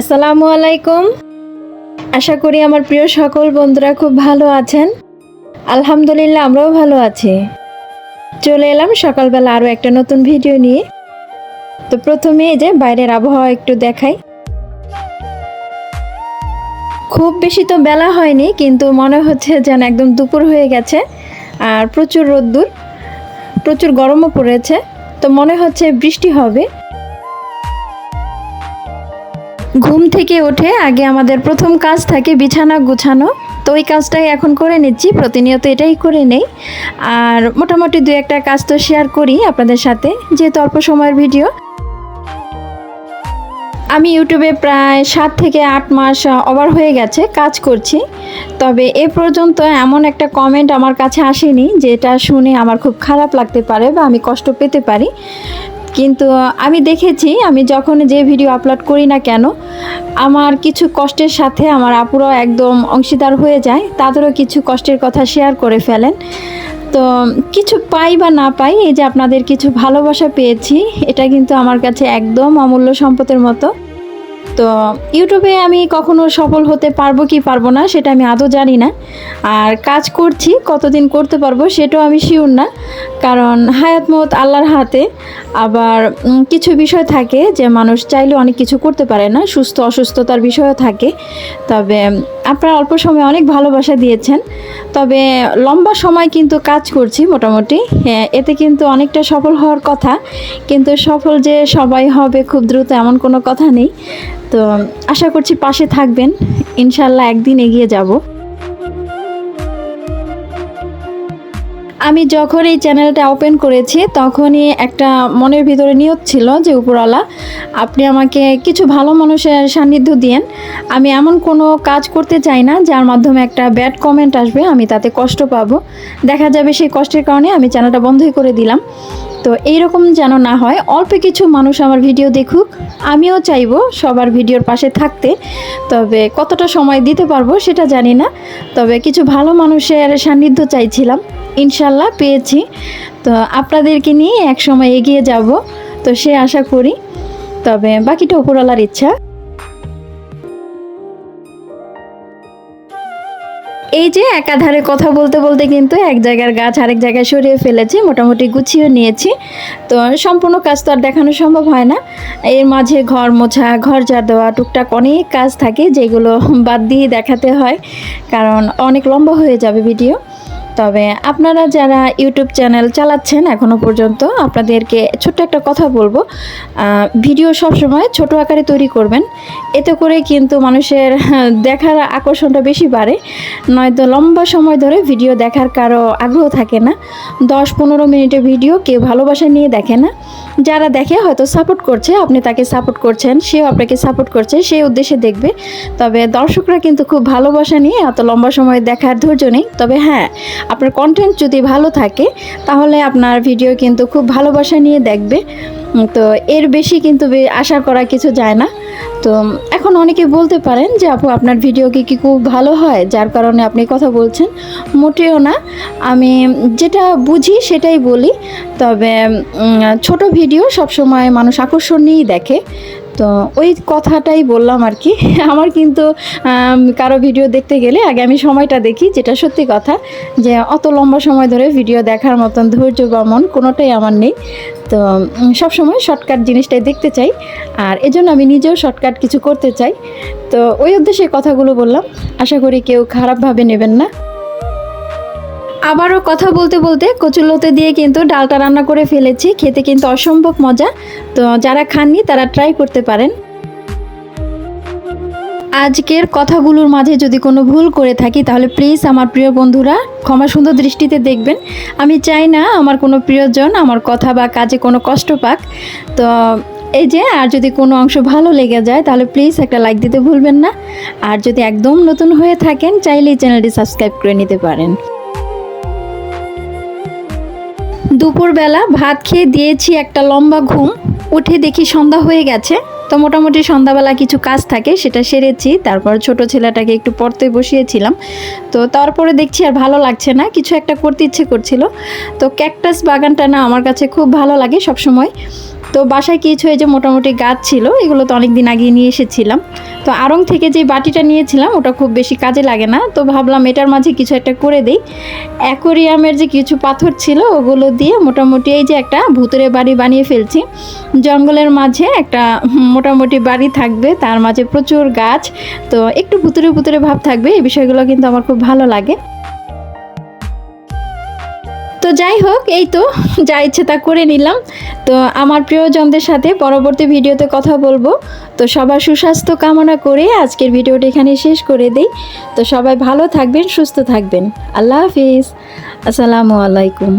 আসসালামু আলাইকুম। আশা করি আমার প্রিয় সকল বন্ধুরা খুব ভালো আছেন। আলহামদুলিল্লাহ, আমরাও ভালো আছি। চলে এলাম সকালবেলা আরও একটা নতুন ভিডিও নিয়ে। তো প্রথমে এই যে বাইরের আবহাওয়া একটু দেখাই। খুব বেশি তো বেলা হয়নি, কিন্তু মনে হচ্ছে যেন একদম দুপুর হয়ে গেছে আর প্রচুর রোদ্দুর, প্রচুর গরমও পড়েছে। তো মনে হচ্ছে বৃষ্টি হবে। ঘুম থেকে ওঠে আগে আমাদের প্রথম কাজ থাকে বিছানা গুছানো। তো ওই কাজটাই এখন করে নিচ্ছি, প্রতিনিয়ত এটাই করে নেই। আর মোটামুটি দু একটা কাজ তো শেয়ার করি আপনাদের সাথে, যেহেতু অল্প সময়ের ভিডিও আমি ইউটিউবে প্রায় সাত থেকে আট মাস ওভার হয়ে গেছে কাজ করছি। তবে এ পর্যন্ত এমন একটা কমেন্ট আমার কাছে আসেনি, যেটা শুনে আমার খুব খারাপ লাগতে পারে বা আমি কষ্ট পেতে পারি। কিন্তু আমি দেখেছি, আমি যখন যে ভিডিও আপলোড করি না কেন, আমার কিছু কষ্টের সাথে আমার আপুরাও একদম অংশীদার হয়ে যায়, তাদেরও কিছু কষ্টের কথা শেয়ার করে ফেলেন। তো, কিছু পাই বা না পাই, এই যে আপনাদের কিছু ভালোবাসা পেয়েছি, এটা কিন্তু আমার কাছে একদম অমূল্য সম্পদের মতো। তো, ইউটিউবে আমি কখনো সফল হতে পারব কি পারব না, সেটা আমি আদৌ জানি না। আর কাজ করছি, কতদিন করতে পারব, সেটাও আমি শিওর না। কারণ হায়াত মত আল্লাহর হাতে। আবার কিছু বিষয় থাকে যে মানুষ চাইলে অনেক কিছু করতে পারে না সুস্থ অসুস্থতার বিষয়ও থাকে। তবে আপনারা অল্প সময় অনেক ভালোবাসা দিয়েছেন। তবে লম্বা সময় কিন্তু কাজ করছি মোটামুটি। হ্যাঁ, এতে কিন্তু অনেকটা সফল হওয়ার কথা। কিন্তু সফল যে সবাই হবে খুব দ্রুত এমন কোনো কথা নেই। তো আশা করছি পাশে থাকবেন। ইনশাল্লাহ একদিন এগিয়ে যাব। আমি যখন এই চ্যানেলটা ওপেন করেছি, তখনই একটা মনের ভিতরে নিয়ত ছিল যে, উপরওয়ালা, আপনি আমাকে কিছু ভালো মানুষের সান্নিধ্য দিয়েন। আমি এমন কোনো কাজ করতে চাই না, যার মাধ্যমে একটা ব্যাড কমেন্ট আসবে, আমি তাতে কষ্ট পাবো। দেখা যাবে সেই কষ্টের কারণে আমি চ্যানেলটা বন্ধই করে দিলাম। তো এইরকম যেন না হয়, অল্প কিছু মানুষ আমার ভিডিও দেখুক। আমিও চাইব সবার ভিডিওর পাশে থাকতে, তবে কতটা সময় দিতে পারব সেটা জানি না। তবে কিছু ভালো মানুষের সান্নিধ্য চাইছিলাম। ইনশাল্লাহ পেয়েছি। তো আপনাদেরকে নিয়ে এক সময় এগিয়ে যাব। তো সে আশা করি। তবে বাকিটা উপরওয়ালার ইচ্ছা। এই যে একাধারে কথা বলতে বলতে কিন্তু এক জায়গার গাছ আরেক জায়গায় সরিয়ে ফেলেছি, মোটামুটি গুছিয়ে নিয়েছি। তো সম্পূর্ণ কাজ তো আর দেখানো সম্ভব হয় না। এর মাঝে ঘর মোছা, ঘর ঝাড় দেওয়া, টুকটাক অনেক কাজ থাকে, যেগুলো বাদ দিয়ে দেখাতে হয়। কারণ অনেক লম্বা হয়ে যাবে ভিডিও। তবে আপনারা যারা ইউটিউব চ্যানেল চালাচ্ছেন এখনও পর্যন্ত, আপনাদেরকে ছোট্ট একটা কথা বলব। ভিডিও সবসময় ছোট আকারে তৈরি করবেন। এতে করে কিন্তু মানুষের দেখার আকর্ষণটা বেশি বাড়ে। নয়তো লম্বা সময় ধরে ভিডিও দেখার কারও আগ্রহ থাকে না। দশ পনেরো মিনিটের ভিডিও কেউ ভালোবাসা নিয়ে দেখে না। যারা দেখে হয়তো সাপোর্ট করছে, আপনি তাকে সাপোর্ট করছেন, সেও আপনাকে সাপোর্ট করছে, সেই উদ্দেশ্যে দেখবে। তবে দর্শকরা কিন্তু খুব ভালোবাসা নিয়ে এত লম্বা সময় দেখার ধৈর্য নেই। তবে হ্যাঁ আপনার কন্টেন্ট যদি ভালো থাকে, তাহলে আপনার ভিডিও কিন্তু খুব ভালোবাসা নিয়ে দেখবে। তো এর বেশি কিন্তু আশা করা কিছু যায় না। তো এখন অনেকে বলতে পারেন যে, আপু, আপনার ভিডিও কি কি খুব ভালো হয়? যার কারণে আপনি কথা বলছেন। মোটেও না। আমি যেটা বুঝি সেটাই বলি। তবে ছোট ভিডিও সবসময় মানুষ আকর্ষণ নিয়েই দেখে। তো ওই কথাটাই বললাম আর কি। আমার কিন্তু কারও ভিডিও দেখতে গেলে আগে আমি সময়টা দেখি, যেটা সত্যি কথা, যে অত লম্বা সময় ধরে ভিডিও দেখার মতন ধৈর্য বা মন কোনোটাই আমার নেই। তো সবসময় শর্টকাট জিনিসটাই দেখতে চাই, আর এজন্য আমি নিজেও শর্টকাট কিছু করতে চাই। তো ওই উদ্দেশ্যে কথাগুলো বললাম। আশা করি কেউ খারাপভাবে নেবেন না। আবারও কথা বলতে বলতে কচুলতে দিয়ে কিন্তু ডালটা রান্না করে ফেলেছি। খেতে কিন্তু অসম্ভব মজা। তো যারা খাননি, তারা ট্রাই করতে পারেন। আজকের কথাগুলোর মাঝে যদি কোনো ভুল করে থাকি, তাহলে প্লিজ আমার প্রিয় বন্ধুরা ক্ষমা সুন্দর দৃষ্টিতে দেখবেন। আমি চাই না আমার কোনো প্রিয়জন আমার কথা বা কাজে কোনো কষ্ট পাক। তো এই যে, আর যদি কোনো অংশ ভালো লেগে যায়, তাহলে প্লিজ একটা লাইক দিতে ভুলবেন না। আর যদি একদম নতুন হয়ে থাকেন, চাইলেই চ্যানেলটি সাবস্ক্রাইব করে নিতে পারেন। দুপুরবেলা ভাত খেয়ে দিয়েছি একটা লম্বা ঘুম। উঠে দেখি সন্ধ্যা হয়ে গেছে। তো মোটামুটি সন্ধ্যাবেলা কিছু কাজ থাকে, সেটা সেরেছি। তারপর ছোট ছেলেটাকে একটু পড়তে বসিয়েছিলাম। তো তারপরে দেখছি আর ভালো লাগছে না, কিছু একটা করতে ইচ্ছে করছিল। তো ক্যাকটাস বাগানটা না আমার কাছে খুব ভালো লাগে সব সময় তো বাসায় কিছু এই যে মোটামুটি গাছ ছিল, এগুলো তো অনেক দিন আগে নিয়ে এসেছিলাম। তো আড়ং থেকে যে বাটিটা নিয়েছিলাম, ওটা খুব বেশি কাজে লাগে না। তো ভাবলাম এটার মাঝে কিছু একটা করে দিই। অ্যাকোরিয়ামের যে কিছু পাথর ছিল, ওগুলো দিয়ে মোটামুটি এই যে একটা ভূতের বাড়ি বানিয়ে ফেলছি। জঙ্গলের মাঝে একটা মোটামুটি বাড়ি থাকবে, তার মাঝে প্রচুর গাছ। তো একটু ভুতুরে ভুতুরে ভাব থাকবে, এই বিষয়গুলো কিন্তু আমার খুব ভালো লাগে। তো যাই হোক, এই তো যা ইচ্ছে তা করে নিলাম। তো আমার প্রিয়জনদের সাথে পরবর্তী ভিডিওতে কথা বলব। তো সবার সুস্বাস্থ্য কামনা করে আজকের ভিডিওটা এখানে শেষ করে দিই। তো সবাই ভালো থাকবেন, সুস্থ থাকবেন। আল্লাহ হাফিজ। আসসালামু আলাইকুম।